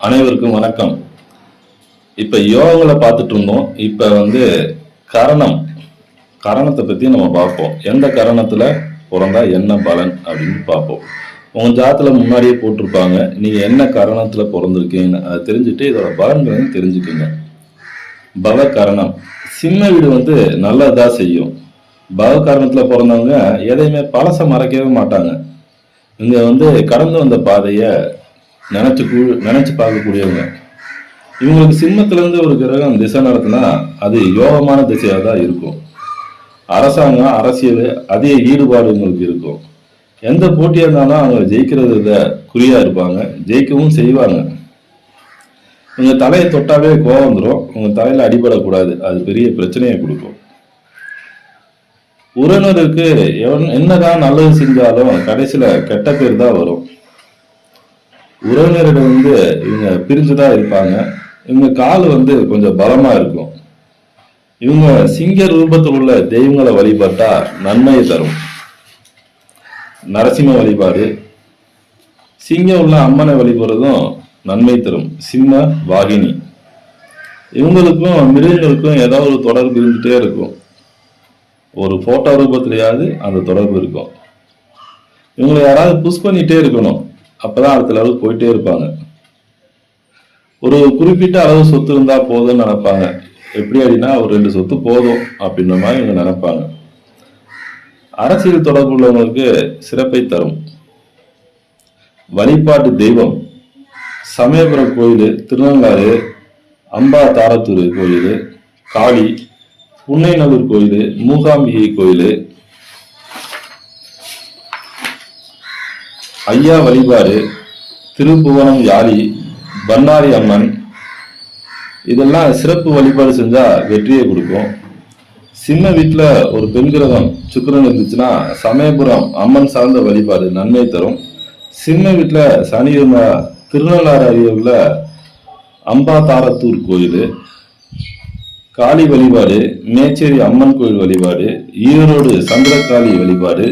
அனைவருக்கும் வணக்கம். இப்ப யோகங்களை பார்த்துட்டு இருந்தோம் இப்ப வந்து கரணம். கரணத்தை பத்தி நம்ம பார்ப்போம். எந்த கரணத்துல பிறந்தா என்ன பலன் அப்படின்னு பார்ப்போம். உங்க ஜாத்துல முன்னாடியே போட்டிருப்பாங்க. நீங்க என்ன கரணத்துல பிறந்திருக்கீங்கன்னு அதை தெரிஞ்சுட்டு இதோட பலன்களையும் தெரிஞ்சுக்குங்க. பல கரணம் சிம்ம வீடு வந்து நல்லதா செய்யும். பல கரணத்தில் பிறந்தவங்க எதையுமே பழச மறக்கவே மாட்டாங்க. இங்கே வந்து கடந்து வந்த பாதையை நினைச்சு கூ- நினைச்சு பார்க்கக்கூடியவங்க. இவங்களுக்கு சிம்மத்திலேருந்து ஒரு கிரகம் திசை நடத்தினா அது யோகமான திசையாக தான் இருக்கும். அரசாங்கம் அரசியல் அதிக ஈடுபாடு இவங்களுக்கு இருக்கும். எந்த போட்டியாக இருந்தாலும் அவங்க ஜெயிக்கிறதுல குறியாக இருப்பாங்க. ஜெயிக்கவும் செய்வாங்க. உங்கள் தலையை தொட்டாவே கோவம் வந்துடும் உங்கள் தலையில் அடிபடக்கூடாது. அது பெரிய பிரச்சனையை கொடுக்கும். உறவினருக்கு எவன் என்னதான் நல்லது செஞ்சாலும் கடைசியில் கெட்ட பேர் தான் வரும். உறவினரிடம் வந்து இவங்க பிரிஞ்சுதான் இருப்பாங்க. இவங்க கால் வந்து கொஞ்சம் பலமா இருக்கும். இவங்க சிங்க ரூபத்தில் உள்ள தெய்வங்களை வழிபட்டா நன்மையை தரும். நரசிம்ம வழிபாடு. சிங்கம் உள்ள அம்மனை வழிபடுறதும் நன்மை தரும். சிம்ம வாகினி. இவங்களுக்கும் மிருகங்களுக்கும் ஏதாவது ஒரு தொடர்பு இருந்துட்டே இருக்கும். ஒரு போட்டோ ரூபத்திலேயாவது அந்த தொடர்பு இருக்கும். இவங்களை யாராவது புஷ் பண்ணிட்டே இருக்கணும். அப்பதான் அடுத்த லெவலுக்கு போயிட்டே இருப்பாங்க. ஒரு குறிப்பிட்ட அளவு சொத்து இருந்தா போதும்னு நினைப்பாங்க. எப்படி அப்படின்னா ஒரு ரெண்டு சொத்து போதும் அப்படின்ற மாதிரி இவங்க நினைப்பாங்க. அரசியல் தொடர்பு உள்ளவங்களுக்கு சிறப்பை தரும். வழிபாட்டு தெய்வம் சமயபுரம் கோயில் திருநங்காறு அம்பா தாரத்தூர் கோயில் காளி புன்னைநல்லூர் கோயில் மூகாம்பிகை கோயில் ஐயா வழிபாடு திருப்புவனம் யாழி பன்னாரி அம்மன். இதெல்லாம் சிறப்பு வழிபாடு செஞ்சால் வெற்றியை கொடுக்கும். சின்ன வீட்டில் ஒரு பெண் கிரகம் சுக்கரன் இருந்துச்சுன்னா சமயபுரம் அம்மன் சார்ந்த வழிபாடு நன்மை தரும். சின்ன வீட்டில் சனி இருந்தால் திருநள்ளாறு அருகே உள்ள கோயில். காளி வழிபாடு மேச்சேரி அம்மன் கோயில் வழிபாடு ஈரோடு சந்திரகாளி வழிபாடு.